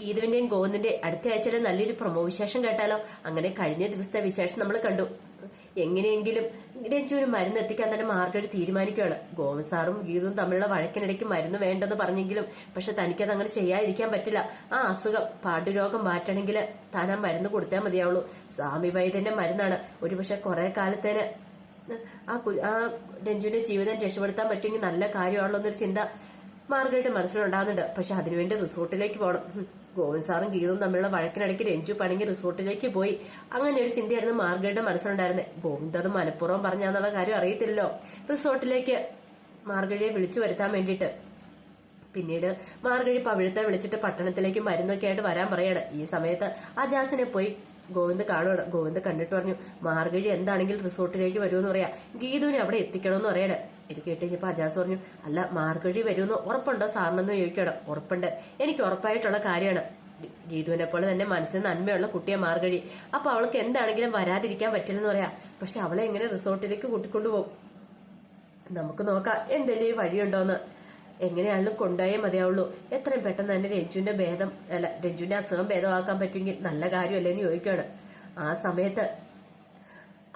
ഗീതുവിന്റെയും ഗോവിന്ദിന്റെ അടുത്ത ആഴ്ചയിലെ നല്ലൊരു പ്രമോ വിശേഷം കേട്ടാലോ? അങ്ങനെ കഴിഞ്ഞ ദിവസത്തെ വിശേഷം നമ്മൾ കണ്ടു. എങ്ങനെയെങ്കിലും രഞ്ജുവിന് മരുന്ന് എത്തിക്കാൻ തന്നെ മാർഗഴി തീരുമാനിക്കുകയാണ്. ഗോവിന്ദ് സാറും ഗീതുവും തമ്മിലുള്ള വഴക്കിനിടയ്ക്ക് മരുന്ന് വേണ്ടെന്ന് പറഞ്ഞെങ്കിലും പക്ഷെ തനിക്കത് അങ്ങനെ ചെയ്യാതിരിക്കാൻ പറ്റില്ല. ആ അസുഖം പാണ്ടുരോഗം മാറ്റണമെങ്കിൽ താൻ ആ മരുന്ന് കൊടുത്താൽ മതിയാവുള്ളൂ. സ്വാമി വൈദ്യന്റെ മരുന്നാണ്. ഒരുപക്ഷെ കുറെ കാലത്തേന് ആ ആ രഞ്ജുവിന്റെ ജീവിതം രക്ഷപ്പെടുത്താൻ പറ്റുമെങ്കിൽ നല്ല കാര്യമാണല്ലോ എന്നൊരു ചിന്ത മാർഗരറ്റ് മനസ്സിലുണ്ടാകുന്നുണ്ട്. പക്ഷെ അതിനുവേണ്ടി റിസോർട്ടിലേക്ക് പോകണം. ഗോവിന്ദ് സാറും ഗീതും തമ്മിലുള്ള വഴക്കിനിടയ്ക്ക് രഞ്ജു പണിങ്ങി റിസോർട്ടിലേക്ക് പോയി. അങ്ങനെ ഒരു ചിന്തയായിരുന്നു മാർഗരറ്റ് മനസ്സിലുണ്ടായിരുന്നത് ഗോവിന്ദ് അത് മനഃപൂർവം പറഞ്ഞാന്നുള്ള കാര്യം അറിയത്തില്ലല്ലോ. റിസോർട്ടിലേക്ക് മാർഗഴിയെ വിളിച്ചു വരുത്താൻ വേണ്ടിയിട്ട്. പിന്നീട് മാർഗഴി പവിഴത്തെ വിളിച്ചിട്ട് പട്ടണത്തിലേക്ക് മരുന്നൊക്കെ ആയിട്ട് വരാൻ പറയാണ്. ഈ സമയത്ത് അജാസിനെ പോയി ഗോവിന്ദ് കാണുകയാണ് ഗോവിന്ദ് കണ്ടിട്ട് പറഞ്ഞു മാർഗഴി എന്താണെങ്കിൽ റിസോർട്ടിലേക്ക് വരുമെന്ന് പറയാ. ഗീതുവിനെ അവിടെ എത്തിക്കണമെന്ന് പറയണ. ഇത് കേട്ട് അജാസ് പറഞ്ഞു അല്ല മാർഗഴി വരുമെന്ന് ഉറപ്പുണ്ടോ സാറിനെന്ന് ചോദിക്കണം ഉറപ്പുണ്ട്. എനിക്ക് ഉറപ്പായിട്ടുള്ള കാര്യമാണ്. ഗീതുവിനെ പോലെ തന്നെ മനസ്സിന് നന്മയുള്ള കുട്ടിയെ മാർഗഴി. അപ്പൊ അവൾക്ക് എന്താണെങ്കിലും വരാതിരിക്കാൻ പറ്റില്ലെന്ന് പറയാ. പക്ഷെ അവളെ എങ്ങനെ റിസോർട്ടിലേക്ക് കൂട്ടിക്കൊണ്ടുപോകും? നമുക്ക് നോക്കാം എന്തെങ്കിലും വഴിയുണ്ടോന്ന്. എങ്ങനെയാണെങ്കിലും കൊണ്ടുപോയേ മതിയാവുള്ളൂ. എത്രയും പെട്ടെന്ന് തന്നെ രഞ്ജുവിന്റെ ഭേദം അല്ല രഞ്ജുവിന്റെ അസുഖം ഭേദമാക്കാൻ പറ്റുമെങ്കിൽ നല്ല കാര്യമല്ലേ എന്ന് ചോദിക്കുകയാണ്. ആ സമയത്ത്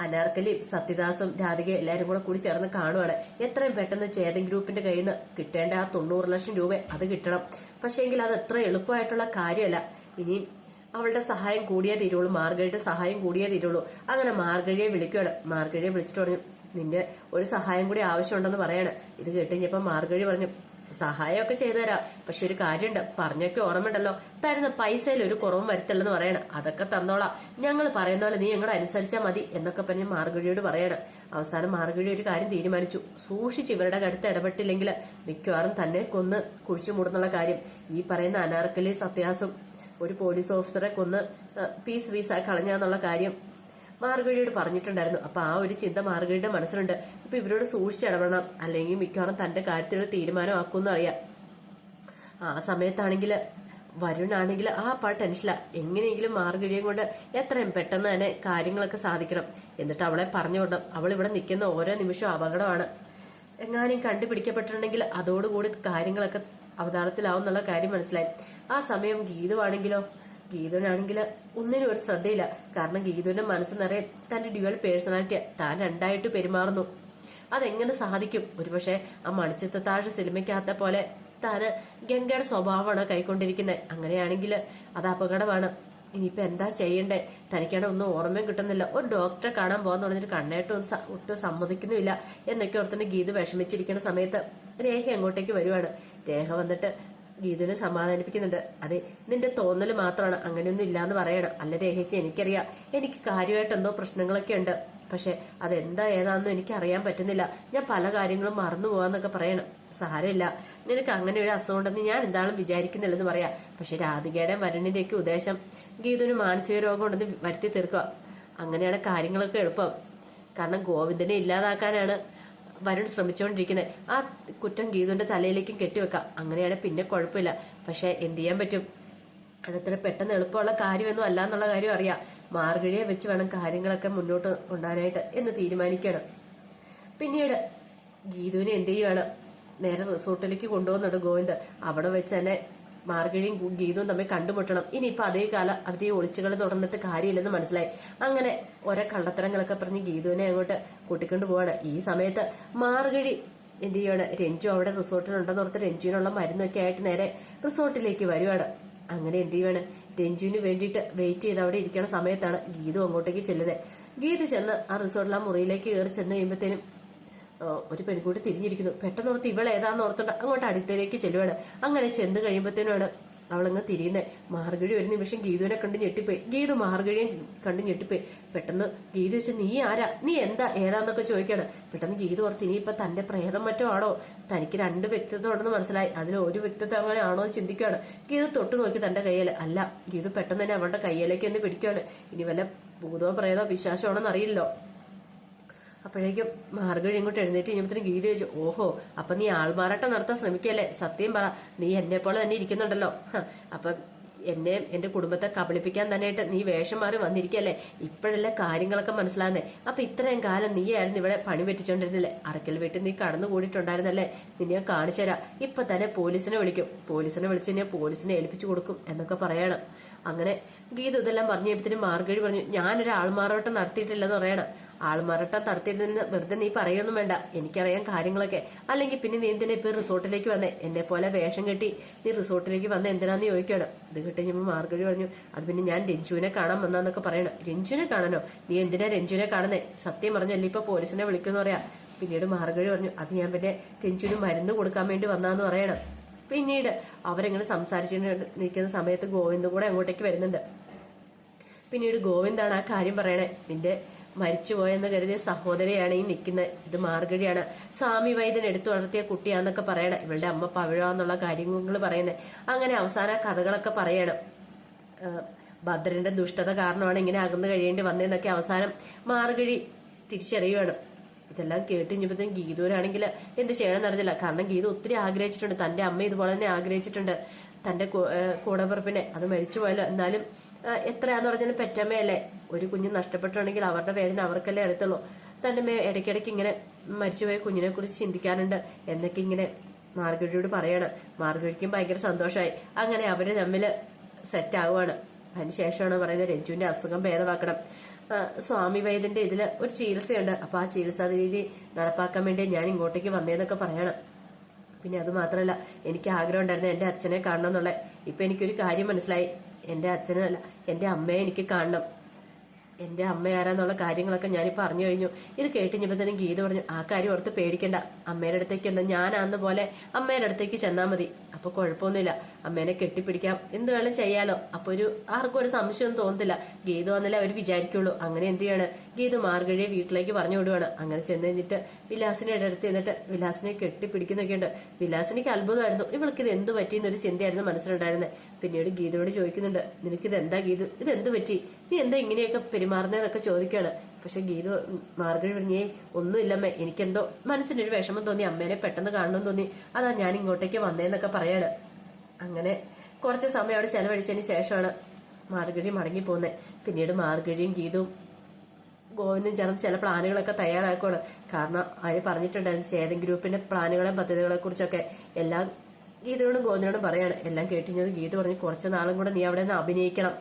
അനാർക്കലിയും സത്യദാസും രാധികയും എല്ലാവരും കൂടെ കൂടി ചേർന്ന് കാണുവാണ്. എത്രയും പെട്ടെന്ന് ചേതൻ ഗ്രൂപ്പിന്റെ കയ്യിൽ നിന്ന് കിട്ടേണ്ട ആ തൊണ്ണൂറ് ലക്ഷം രൂപ അത് കിട്ടണം. പക്ഷേങ്കിൽ അത് എത്ര എളുപ്പമായിട്ടുള്ള കാര്യമല്ല. ഇനി അവളുടെ സഹായം കൂടിയേ തീരുള്ളൂ. മാർഗഴിയുടെ സഹായം കൂടിയേ തീരുള്ളൂ. അങ്ങനെ മാർഗഴിയെ വിളിക്കുകയാണ്. മാർഗഴിയെ വിളിച്ചിട്ട് പറഞ്ഞു നിന്റെ ഒരു സഹായം കൂടി ആവശ്യമുണ്ടെന്ന് പറയാണ്. ഇത് കേട്ട് മാർഗഴി പറഞ്ഞു സഹായമൊക്കെ ചെയ്തു തരാം പക്ഷെ ഒരു കാര്യമുണ്ട്. പറഞ്ഞൊക്കെ ഓർമ്മയുണ്ടല്ലോ. തരുന്ന പൈസയിൽ ഒരു കുറവും വരുത്തില്ലെന്ന് പറയണം. അതൊക്കെ തന്നോളാം. ഞങ്ങൾ പറയുന്ന പോലെ നീ ഞങ്ങളെ അനുസരിച്ചാൽ മതി എന്നൊക്കെ പറഞ്ഞ് മാർഗഴിയോട് പറയണം. അവസാനം മാർഗഴി ഒരു കാര്യം തീരുമാനിച്ചു. സൂക്ഷിച്ച് ഇവരുടെ അടുത്ത് ഇടപെട്ടില്ലെങ്കിൽ മിക്കവാറും തന്നെ കൊന്ന് കുഴിച്ചു മൂടുന്നുള്ള കാര്യം. ഈ പറയുന്ന അനാർക്കലി സത്യാസം ഒരു പോലീസ് ഓഫീസറെ കൊന്ന് പീസ് പീസായി കളഞ്ഞാന്നുള്ള കാര്യം. മാർഗഴിയോട് പറഞ്ഞിട്ടുണ്ടായിരുന്നു. അപ്പൊ ആ ഒരു ചിന്ത മാർഗഴിയുടെ മനസ്സിലുണ്ട്. ഇപ്പൊ ഇവരോട് സൂക്ഷിച്ച് ഇടപെടണം. അല്ലെങ്കിൽ മിക്കവാറും തന്റെ കാര്യത്തിൽ ഒരു തീരുമാനമാക്കുമെന്ന് അറിയാം. ആ സമയത്താണെങ്കിൽ വരുണാണെങ്കിൽ ആ പാ ടെൻഷനില്ല എങ്ങനെയെങ്കിലും മാർഗഴിയും കൊണ്ട് എത്രയും പെട്ടെന്ന് തന്നെ കാര്യങ്ങളൊക്കെ സാധിക്കണം. എന്നിട്ട് അവളെ പറഞ്ഞു വിടണം. അവൾ ഇവിടെ നിൽക്കുന്ന ഓരോ നിമിഷവും അപകടമാണ്. എങ്ങാനും കണ്ടുപിടിക്കപ്പെട്ടിട്ടുണ്ടെങ്കിൽ അതോടുകൂടി കാര്യങ്ങളൊക്കെ അവതാളത്തിലാവും എന്നുള്ള കാര്യം മനസ്സിലായി. ആ സമയം ഗീതുവാണെങ്കിലോ ഗീതുവിനാണെങ്കിൽ ഒന്നിനും ഒരു ശ്രദ്ധയില്ല. കാരണം ഗീതുവിന്റെ മനസ്സ് നിറയെ തന്റെ ഡ്യുവൽ പേഴ്സണാലിറ്റി താൻ രണ്ടായിട്ട് പെരുമാറുന്നു. അതെങ്ങനെ സാധിക്കും? ഒരുപക്ഷെ ആ മണിച്ചിത്രത്താഴ് സിനിമയ്ക്കാത്ത പോലെ താന് ഗംഗയുടെ സ്വഭാവമാണ് കൈക്കൊണ്ടിരിക്കുന്നത് അങ്ങനെയാണെങ്കിൽ അത് അപകടമാണ്. ഇനിയിപ്പോ എന്താ ചെയ്യണ്ടേ? തനിക്കാണ് ഒന്നും ഓർമ്മയും കിട്ടുന്നില്ല. ഒരു ഡോക്ടറെ കാണാൻ പോകാന്ന് പറഞ്ഞിട്ട് കണ്ണേട്ട് ഒട്ടും സമ്മതിക്കുന്നുമില്ല. എന്നൊക്കെ ഓർത്തിന്റെ ഗീത് വിഷമിച്ചിരിക്കുന്ന സമയത്ത് രേഖ അങ്ങോട്ടേക്ക് വരുവാണ്. രേഖ വന്നിട്ട് ഗീതുവിനെ സമാധാനിപ്പിക്കുന്നുണ്ട്. അതെ നിന്റെ തോന്നൽ മാത്രമാണ്. അങ്ങനെയൊന്നും ഇല്ലാന്ന് പറയണം. അല്ല രേഖിച്ച് എനിക്കറിയാം. എനിക്ക് കാര്യമായിട്ട് എന്തോ പ്രശ്നങ്ങളൊക്കെ ഉണ്ട്. പക്ഷെ അതെന്താ ഏതാണെന്നും എനിക്ക് അറിയാൻ പറ്റുന്നില്ല. ഞാൻ പല കാര്യങ്ങളും മറന്നു പോവാന്നൊക്കെ പറയണം. സാരമില്ല. നിനക്ക് അങ്ങനെ ഒരു അസുഖം ഉണ്ടെന്ന് ഞാൻ എന്താണെന്ന് വിചാരിക്കുന്നില്ലെന്ന് പറയാം. പക്ഷെ രാധികയുടെ വരുണിന്റെയൊക്കെ ഉദ്ദേശം ഗീതുവിന് മാനസിക രോഗം ഉണ്ടെന്ന് വരുത്തി തീർക്കുക. അങ്ങനെയാണ് കാര്യങ്ങളൊക്കെ എളുപ്പം. കാരണം ഗോവിന്ദനെ ഇല്ലാതാക്കാനാണ്. വരുൺ ശ്രമിച്ചുകൊണ്ടിരിക്കുന്നത് ആ കുറ്റം ഗീതുന്റെ തലയിലേക്കും കെട്ടിവെക്കാം അങ്ങനെയാണ് പിന്നെ കുഴപ്പമില്ല. പക്ഷെ എന്ത് ചെയ്യാൻ പറ്റും? അതത്ര പെട്ടെന്ന് എളുപ്പമുള്ള കാര്യമൊന്നും അല്ല എന്നുള്ള കാര്യം അറിയാം. മാർഗഴിയെ വെച്ച് വേണം കാര്യങ്ങളൊക്കെ മുന്നോട്ട് കൊണ്ടുപോകാനായിട്ട് എന്ന് തീരുമാനിക്കണം. പിന്നീട് ഗീതുവിനെ എന്ത് ചെയ്യുവാണ്? നേരെ റിസോർട്ടിലേക്ക് കൊണ്ടുപോകുന്നുണ്ട് ഗോവിന്ദ് അവിടെ വെച്ച് തന്നെ മാർഗഴിയും ഗീതവും തമ്മിൽ കണ്ടുമുട്ടണം. ഇനിയിപ്പോ അതേ കാലം അവരുടെ ഈ ഒളിച്ചുകൾ തുടർന്നിട്ട് കാര്യമില്ലെന്ന് മനസ്സിലായി. അങ്ങനെ ഓരോ കള്ളത്തരങ്ങളൊക്കെ പറഞ്ഞ് ഗീതുവിനെ അങ്ങോട്ട് കൂട്ടിക്കൊണ്ട് പോവാണ്. ഈ സമയത്ത് മാർഗഴി എന്ത് ചെയ്യാണ് രഞ്ജു അവിടെ റിസോർട്ടിലുണ്ടെന്ന് ഓർത്ത് രഞ്ജുവിനുള്ള മരുന്നൊക്കെ ആയിട്ട് നേരെ റിസോർട്ടിലേക്ക് വരുവാണ്. അങ്ങനെ എന്ത് ചെയ്യുവാണ്? രഞ്ജുവിന് വേണ്ടിയിട്ട് വെയിറ്റ് ചെയ്ത് അവിടെ ഇരിക്കുന്ന സമയത്താണ് ഗീതു അങ്ങോട്ടേക്ക് ചെല്ലുന്നത്. ഗീതു ചെന്ന് ആ റിസോർട്ടിൽ ആ മുറിയിലേക്ക് കയറി ചെന്ന് കഴിയുമ്പോഴത്തേനും ഒരു പെൺകുട്ടി തിരിഞ്ഞിരിക്കുന്നു. പെട്ടെന്ന് ഓർത്ത് ഇവൾ ഏതാന്ന് ഓർത്തോണ്ട് അങ്ങോട്ട് അടുത്തേക്ക് ചെല്ലുവാണ്. അങ്ങനെ ചെന്ന് കഴിയുമ്പോഴത്തേനാണ് അവളങ്ങ് തിരിയുന്നത് മാർഗഴി ഒരു നിമിഷം ഗീതുവിനെ കണ്ട് ഞെട്ടിപ്പോയി. ഗീതു മാർഗഴിയെ കണ്ട് ഞെട്ടിപ്പോയി. പെട്ടെന്ന് ഗീതു വെച്ച് നീ ആരാ? നീ എന്താ? ഏതാന്നൊക്കെ ചോദിക്കാണ് പെട്ടെന്ന് ഗീതു ഓർത്ത് ഇനിയിപ്പോ തന്റെ പ്രേതം മറ്റോ ആണോ? തനിക്ക് രണ്ട് വ്യക്തിത്വം ഉണ്ടെന്ന് മനസ്സിലായി. അതിൽ ഒരു വ്യക്തിത്വം അങ്ങനെ ആണോ എന്ന് ചിന്തിക്കുകയാണ്. ഗീതു തൊട്ട് നോക്കി തന്റെ കയ്യിൽ അല്ല ഗീതു പെട്ടെന്ന് തന്നെ അവളുടെ കയ്യിലേക്ക് ഒന്ന് പിടിക്കുകയാണ്. ഇനി വല്ല ഭൂതോ പ്രേതോ വിശ്വാസമാണോ എന്ന് അറിയില്ലല്ലോ. അപ്പോഴേക്കും മാർഗഴി ഇങ്ങോട്ട് എഴുന്നേറ്റ് കഴിഞ്ഞപ്പോഴത്തേനും ഗീത ചോദിച്ചു ഓഹോ അപ്പൊ നീ ആൾമാറാട്ടം നടത്താൻ ശ്രമിക്കല്ലേ? സത്യം പറ നീ എന്നെ പോലെ തന്നെ ഇരിക്കുന്നുണ്ടല്ലോ. അപ്പൊ എന്നെ എന്റെ കുടുംബത്തെ കബളിപ്പിക്കാൻ തന്നെയായിട്ട് നീ വേഷം മാറി വന്നിരിക്കല്ലേ? ഇപ്പോഴല്ലേ കാര്യങ്ങളൊക്കെ മനസ്സിലാകുന്നേ. അപ്പൊ ഇത്രയും കാലം നീയായിരുന്നു ഇവിടെ പണി പറ്റിച്ചോണ്ടിരുന്നില്ലേ? അറക്കൽ വീട്ടിൽ നീ കടന്നു കൂടിയിട്ടുണ്ടായിരുന്നല്ലേ? നിന്നെ കാണിച്ചു തരാം. ഇപ്പൊ തന്നെ പോലീസിനെ വിളിക്കും. പോലീസിനെ വിളിച്ച് നിന്നെ പോലീസിനെ ഏൽപ്പിച്ചു കൊടുക്കും എന്നൊക്കെ പറയണം. അങ്ങനെ ഗീത ഇതെല്ലാം പറഞ്ഞു കഴിയുമ്പത്തിന് മാർഗഴി പറഞ്ഞു ഞാനൊരു ആൾമാറാട്ടം നടത്തിയിട്ടില്ലെന്ന് പറയണം. ആൾമാറാട്ടം തടുത്തിരുന്ന് വെറുതെ നീ പറയൊന്നും വേണ്ട. എനിക്കറിയാം കാര്യങ്ങളൊക്കെ. അല്ലെങ്കിൽ പിന്നെ നീ എന്തിനാ ഇപ്പൊ റിസോർട്ടിലേക്ക് വന്നേ? എന്നെ പോലെ വേഷം കെട്ടി നീ റിസോർട്ടിലേക്ക് വന്ന എന്തിനാന്ന് ചോദിക്കണം ഇത് ഞാൻ മാർഗഴി പറഞ്ഞു അത് പിന്നെ ഞാൻ രഞ്ജുവിനെ കാണാൻ വന്നാന്നൊക്കെ പറയണം. രഞ്ജുവിനെ കാണാനോ? നീ എന്തിനാ രഞ്ജുവിനെ കാണുന്നേ? സത്യം പറഞ്ഞല്ലേ ഇപ്പൊ പോലീസിനെ വിളിക്കുന്ന പറയാ. പിന്നീട് മാർഗഴി പറഞ്ഞു അത് ഞാൻ പിന്നെ രഞ്ജുവിന് മരുന്ന് കൊടുക്കാൻ വേണ്ടി വന്നാന്ന് പറയണം. പിന്നീട് അവരെങ്ങനെ സംസാരിച്ചു നിൽക്കുന്ന സമയത്ത് ഗോവിന്ദ് കൂടെ അങ്ങോട്ടേക്ക് വരുന്നുണ്ട്. പിന്നീട് ഗോവിന്ദാണ് ആ കാര്യം പറയണേ. നിന്റെ മരിച്ചുപോയെന്ന് കരുതിയ സഹോദരിയാണ് ഈ നിൽക്കുന്നത് ഇത് മാർഗഴിയാണ്. സ്വാമി വൈദ്യൻ എടുത്തു വളർത്തിയ കുട്ടിയാന്നൊക്കെ പറയണം ഇവളുടെ അമ്മ പവിഴാന്നുള്ള കാര്യങ്ങൾ പറയുന്നത് അങ്ങനെ അവസാന കഥകളൊക്കെ പറയണം. ഭദ്രന്റെ ദുഷ്ടത കാരണമാണ് ഇങ്ങനെ അകന്നു കഴിയേണ്ടി വന്നതെന്നൊക്കെ അവസാനം മാർഗഴി തിരിച്ചറിയുകയാണ് ഇതെല്ലാം കേട്ട് കഴിഞ്ഞപ്പോഴത്തേക്കും ഗീതൂരാണെങ്കിൽ എന്ത് ചെയ്യണമെന്ന് അറിഞ്ഞില്ല. കാരണം ഗീത ഒത്തിരി ആഗ്രഹിച്ചിട്ടുണ്ട്. തന്റെ അമ്മ ഇതുപോലെ തന്നെ ആഗ്രഹിച്ചിട്ടുണ്ട്. തന്റെ കൂടപ്പുറപ്പിനെ. അത് മരിച്ചുപോയല്ലോ. എന്നാലും എത്രയാന്ന് പറഞ്ഞാൽ പെറ്റമ്മയല്ലേ? ഒരു കുഞ്ഞ് നഷ്ടപ്പെട്ടുണ്ടെങ്കിൽ അവരുടെ വേദന അവർക്കല്ലേ അറിയത്തുള്ളൂ. തന്റെ മേ ഇടയ്ക്കിടയ്ക്ക് ഇങ്ങനെ മരിച്ചുപോയ കുഞ്ഞിനെ കുറിച്ച് ചിന്തിക്കാറുണ്ട് എന്നൊക്കെ ഇങ്ങനെ മാർഗഴിയോട് പറയണം. മാർഗഴിക്കും ഭയങ്കര സന്തോഷമായി അങ്ങനെ അവർ തമ്മിൽ സെറ്റ് ആവുകയാണ് അതിനുശേഷമാണ് പറയുന്നത് രഞ്ജുവിന്റെ അസുഖം ഭേദമാക്കണം. സ്വാമി വൈദ്യന്റെ ഇതിൽ ഒരു ചികിത്സയുണ്ട്. അപ്പൊ ആ ചികിത്സാ രീതി നടപ്പാക്കാൻ വേണ്ടി ഞാൻ ഇങ്ങോട്ടേക്ക് വന്നേന്നൊക്കെ പറയണം. പിന്നെ അത് മാത്രമല്ല എനിക്ക് ആഗ്രഹം ഉണ്ടായിരുന്നു എന്റെ അച്ഛനെ കാണണം എന്നുള്ളത് ഇപ്പൊ എനിക്കൊരു കാര്യം മനസ്സിലായി. എന്റെ അച്ഛനല്ല എന്റെ അമ്മയെ എനിക്ക് കാണണം. എന്റെ അമ്മ ആരാന്നുള്ള കാര്യങ്ങളൊക്കെ ഞാനിപ്പോ അറിഞ്ഞു കഴിഞ്ഞു. ഇത് കേട്ടിഞ്ഞപ്പോഴത്തേനും ഗീത പറഞ്ഞു ആ കാര്യം ഓർത്ത് പേടിക്കണ്ട. അമ്മയുടെ അടുത്തേക്ക് എന്താ ഞാനാന്ന് പോലെ അമ്മയുടെ അടുത്തേക്ക് ചെന്നാ മതി. അപ്പൊ കുഴപ്പമൊന്നുമില്ല. അമ്മേനെ കെട്ടിപ്പിടിക്കാം. എന്ത് വേണം ചെയ്യാലോ. അപ്പൊ ഒരു ആർക്കും ഒരു സംശയം തോന്നുന്നില്ല ഗീത വന്നല്ലേ അവർ വിചാരിക്കുള്ളൂ. അങ്ങനെ എന്ത് ചെയ്യാണ്? ഗീത മാർഗഴിയെ വീട്ടിലേക്ക് പറഞ്ഞു വിടുവാണ്. അങ്ങനെ ചെന്ന് കഴിഞ്ഞിട്ട് വിലാസിനെ അടുത്ത് എന്നിട്ട് വിലാസിനെ കെട്ടിപ്പിടിക്കുന്നൊക്കെ ഉണ്ട്. വിലാസിനിക്ക് അത്ഭുതമായിരുന്നു. ഇവൾക്ക് ഇത് എന്ത് പറ്റി എന്നൊരു ചിന്തയായിരുന്നു മനസ്സിലുണ്ടായിരുന്നത് പിന്നീട് ഗീതയോട് ചോദിക്കുന്നുണ്ട് നിനക്ക് ഇത് എന്താ ഗീത? ഇത് എന്ത് പറ്റി? നീ എന്താ ഇങ്ങനെയൊക്കെ പെരുമാറുന്നതെന്നൊക്കെ ചോദിക്കുകയാണ് പക്ഷെ ഗീത മാർഗഴി പറഞ്ഞേ ഒന്നുമില്ലമ്മേ. എനിക്കെന്തോ മനസ്സിനൊരു വിഷമം തോന്നി. അമ്മേനെ പെട്ടെന്ന് കാണണമെന്ന് തോന്നി. അതാ ഞാൻ ഇങ്ങോട്ടേക്ക് വന്നേന്നൊക്കെ പറയാണ്. അങ്ങനെ കുറച്ച് സമയം അവിടെ ചെലവഴിച്ചതിന് ശേഷമാണ് മാർഗഴി മടങ്ങി പോകുന്നത് പിന്നീട് മാർഗഴിയും ഗീതവും ഗോവിന്ദും ചേർന്ന് ചില പ്ലാനുകളൊക്കെ തയ്യാറാക്കുകയാണ് കാരണം അവർ പറഞ്ഞിട്ടുണ്ടായിരുന്നു ചേതൻ ഗ്രൂപ്പിന്റെ പ്ലാനുകളെ പദ്ധതികളെ കുറിച്ചൊക്കെ എല്ലാം ഗീതയോടും ഗോവിന്ദനോടും പറയാണ്. എല്ലാം കേട്ടിഞ്ഞത് ഗീത പറഞ്ഞു കുറച്ച് നാളും കൂടെ നീ അവിടെ നിന്ന് അഭിനയിക്കണം.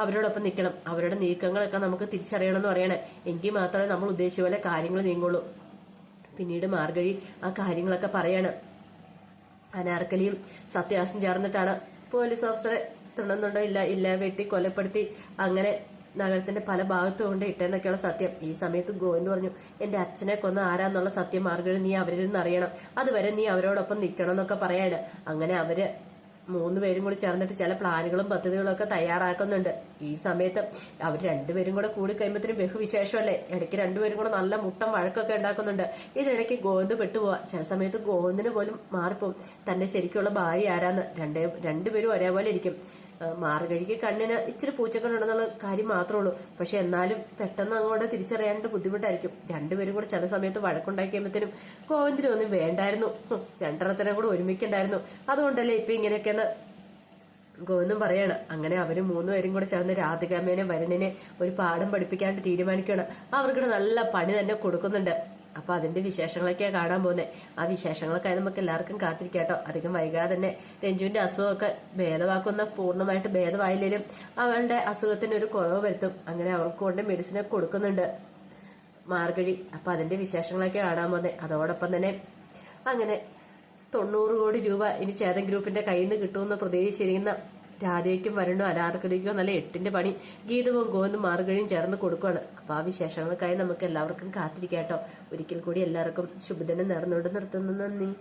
അവരോടൊപ്പം നിൽക്കണം. അവരുടെ നീക്കങ്ങളൊക്കെ നമുക്ക് തിരിച്ചറിയണമെന്ന് പറയണേ. എങ്കിൽ മാത്രമേ നമ്മൾ ഉദ്ദേശിച്ച പോലെ കാര്യങ്ങൾ നീങ്ങുള്ളൂ. പിന്നീട് മാർഗഴി ആ കാര്യങ്ങളൊക്കെ പറയാണ്. അനാർക്കലിയും സത്യാസും ചേർന്നിട്ടാണ് പോലീസ് ഓഫീസറെ തുണന്നുണ്ടോ ഇല്ല ഇല്ല. വെട്ടി കൊലപ്പെടുത്തി. അങ്ങനെ നഗരത്തിന്റെ പല ഭാഗത്തും കൊണ്ട് ഇട്ടെന്നൊക്കെയുള്ള സത്യം. ഈ സമയത്ത് ഗോവിന്ദ് പറഞ്ഞു എന്റെ അച്ഛനെ കൊന്ന ആരാന്നുള്ള സത്യം മാർഗം നീ അവരിൽ നിന്ന് അറിയണം. അതുവരെ നീ അവരോടൊപ്പം നിൽക്കണം എന്നൊക്കെ പറയാണ്. അങ്ങനെ അവർ മൂന്ന് പേരും കൂടി ചേർന്നിട്ട് ചില പ്ലാനുകളും പദ്ധതികളും ഒക്കെ തയ്യാറാക്കുന്നുണ്ട്. ഈ സമയത്ത് അവർ രണ്ടുപേരും കൂടെ കൂടി കഴിയുമ്പോഴത്തേനും ബഹുവിശേഷമല്ലേ? ഇടയ്ക്ക് രണ്ടുപേരും കൂടെ നല്ല മുട്ടം വഴക്കൊക്കെ ഉണ്ടാക്കുന്നുണ്ട്. ഇതിനിടയ്ക്ക് ഗോവിന്ദ് പെട്ടുപോവാ. ചില സമയത്ത് ഗോവിന്ദിന് പോലും മാറിപ്പോവും. തന്റെ ശരിക്കുള്ള ഭാര്യ ആരാന്ന്? രണ്ടേ രണ്ടുപേരും ഒരേപോലെ ഇരിക്കും. ആ, മാർഗഴിക്ക് കണ്ണിന് ഇച്ചിരി പൂച്ചക്കണ്ണുണ്ടെന്നുള്ള കാര്യം മാത്രമേ ഉള്ളൂ. പക്ഷെ എന്നാലും പെട്ടെന്ന് അങ്ങോട്ട് തിരിച്ചറിയാനായിട്ട് ബുദ്ധിമുട്ടായിരിക്കും. രണ്ടുപേരും കൂടെ ചില സമയത്ത് വഴക്കുണ്ടാക്കിയപ്പോഴത്തേനും ഗോവിന്ദിന് ഒന്നും വേണ്ടായിരുന്നു. രണ്ടെണ്ണത്തിനെ കൂടെ ഒരുമിക്കണ്ടായിരുന്നു. അതുകൊണ്ടല്ലേ ഇപ്പൊ ഇങ്ങനെയൊക്കെയെന്ന് ഗോവിന്ദം പറയാണ്. അങ്ങനെ അവർ മൂന്നുപേരും കൂടെ ചേർന്ന് രാധികാമേനെ വരുണിനെ ഒരു പാഠം പഠിപ്പിക്കാണ്ട് തീരുമാനിക്കുകയാണ്. അവർക്കിടെ നല്ല പണി തന്നെ കൊടുക്കുന്നുണ്ട്. അപ്പൊ അതിന്റെ വിശേഷങ്ങളൊക്കെയാ കാണാൻ പോകുന്നത് ആ വിശേഷങ്ങളൊക്കെ നമുക്ക് എല്ലാവർക്കും കാത്തിരിക്കാട്ടോ. അധികം വൈകാതെ തന്നെ രഞ്ജുവിന്റെ അസുഖമൊക്കെ ഭേദമാക്കുന്ന പൂർണമായിട്ട് ഭേദമായില്ലേലും അവളുടെ അസുഖത്തിന് ഒരു കുറവ് വരുത്തും. അങ്ങനെ അവൾക്ക് കൊണ്ട് മെഡിസിനൊക്കെ കൊടുക്കുന്നുണ്ട് മാർഗഴി. അപ്പൊ അതിന്റെ വിശേഷങ്ങളൊക്കെ കാണാൻ പോകുന്നത് അതോടൊപ്പം തന്നെ അങ്ങനെ തൊണ്ണൂറ് കോടി രൂപ ഇനി ചേതൻ ഗ്രൂപ്പിന്റെ കയ്യിൽ നിന്ന് കിട്ടുമെന്ന് പ്രതീക്ഷിച്ചിരിക്കുന്ന രാധയ്ക്കും വരണോ അനാർക്കലിക്കോ നല്ല എട്ടിന്റെ പണി ഗീതവും ഗോവിന്ദും മാർഗഴിയും ചേർന്ന് കൊടുക്കുകയാണ് അപ്പൊ ആ വിശേഷങ്ങൾക്കായി നമുക്ക് എല്ലാവർക്കും കാത്തിരിക്കാട്ടോ ഒരിക്കൽ കൂടി എല്ലാവർക്കും ശുഭദിനം നേർന്നുകൊണ്ട് നിർത്തുന്നു. നന്ദി.